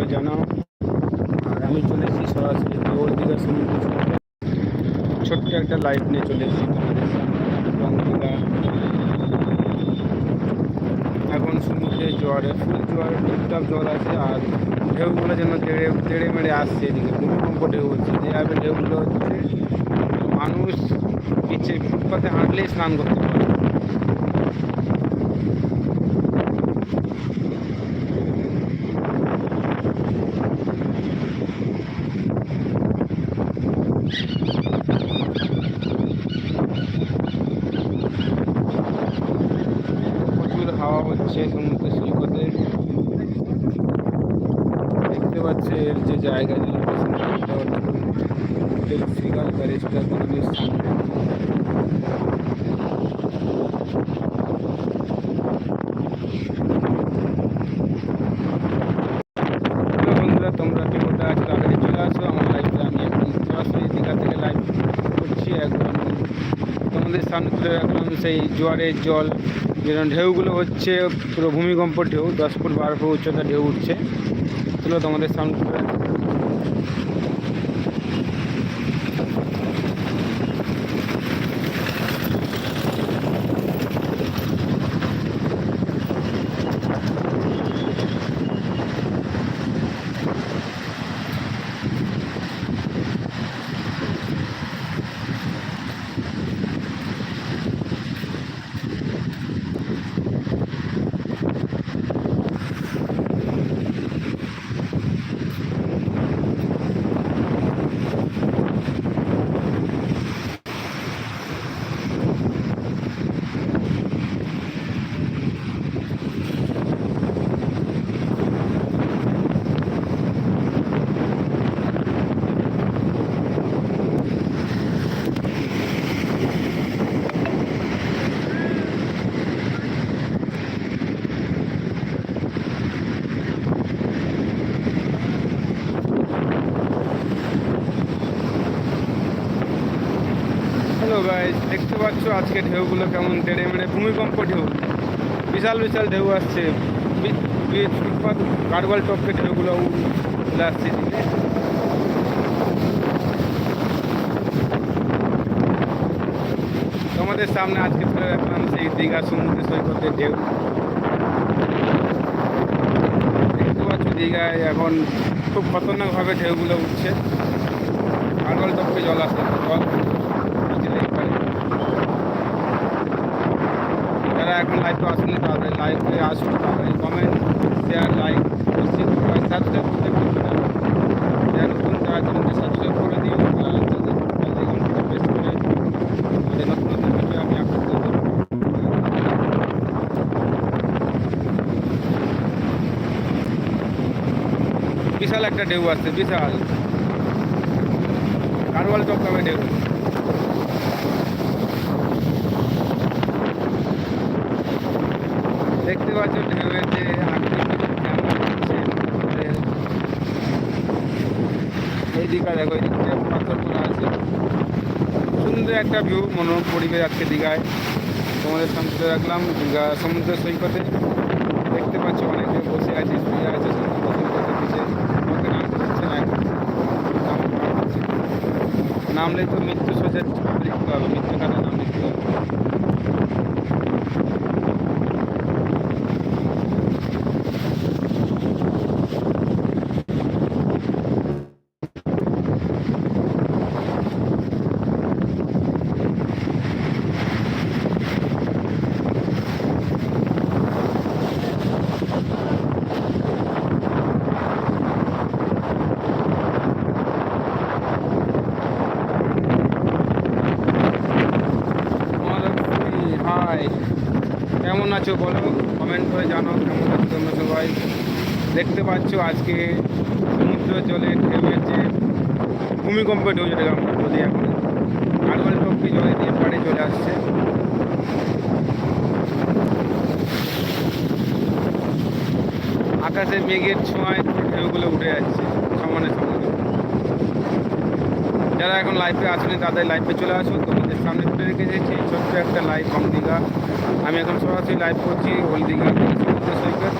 করে জানাও। আর আমি চলে এসেছি সরাসরি ওল্ড দীঘা সমুদ্র ছোট্ট একটা লাইভ নিয়ে চলে এসেছি তোমাদের সামনে। এখন সমুদ্রে জোয়ারে, ফুল জোয়ার, টুকটাক জল আছে আর ঢেউগুলো যেন তেড়ে তেড়ে মেড়ে আসছে এদিকে। ভূমিকম্প ঢেউ হচ্ছে যেভাবে ঢেউগুলো হচ্ছে মানুষ পিছিয়ে ফুটপাতে হাঁটলেই স্নান করতে পারে হচ্ছে সমুদ্র সৈকতে দেখতে পাচ্ছে এর যে জায়গা হোটেল তোমরা তাড়াতাড়ি চলে আসো, আমার আমি এখন দীঘা থেকে করছি তোমাদের সেই জোয়ারের জল। যেরকম ঢেউগুলো হচ্ছে, পুরো ভূমিকম্প ঢেউ, দশ ফুট বারো ফুট উচ্চতা ঢেউ উঠছে। তোমাদের সামনে গাইজ দেখতে পাচ্ছ আজকে ঢেউগুলো কেমন তেড়ে মেড়ে? ভূমিকম্প ঢেউ। বিশাল বিশাল ঢেউ আসছে। ফুটপাত কারবাল টপকে ঢেউগুলো চলে আসছে। তোমাদের সামনে আজকে তুলে রাখলাম সেই দীঘা সমুদ্র সৈকতের ঢেউ। দেখতে পাচ্ছ দীঘায় এখন খুব খতরনাকভাবে ঢেউগুলো উঠছে। কারবাল টপকে জল আসছে। জল বুঝলেই পারে যারা এখন লাইভে আসেনি তাদের লাইভে আসুন তাদের কমেন্ট শেয়ার লাইক তারা করে আমি বিশাল একটা ঢেউ আসছে বিশাল। কারওয়াল নামে ঢেউ। দেখতে পাচ্ছ ঢেউয়ের যে আকৃতি হচ্ছে দেখো, এই দিকটা পাথরগুলো আছে। সুন্দর একটা ভিউ মনোরম পরিবেশ আজকে দীঘায়। তোমাদের সামনে রাখলাম দীঘা সমুদ্র সৈকতে। দেখতে পাচ্ছ, অনেকে বসে আছে, শুয়ে আছে, সমুদ্র সৈকতের নিচে। ওকে নামতে পারছে না নামলে তো মৃত্যু সোজা লিখতে হবে মৃত্যু কাটা নাম লিখতে হবে। আছো বলো কমেন্ট করে জানাও কেমন আছো তোমরা সবাই। দেখতে পাচ্ছ আজকে সমুদ্র জলে ঢেউয়ের যে ভূমিকম্প ঢেউ যেটাকে আমরা বলি এখন। আরবাল টপকে জলে দিয়ে পাড়ে চলে আসছে। আকাশে মেঘের ছোঁয়ায় ঢেউগুলো উঠে যাচ্ছে সমানে সমানে যারা এখন লাইফে আসেনি তাদের লাইফে চলে আসুন। তোমাদের সামনে তুলে রেখে যাচ্ছি ছোট্ট একটা লাইফ হলদিঘা দীঘা। আমি এখন সরাসরি লাইভ করছি হলদিঘা সমুদ্র সৈকত।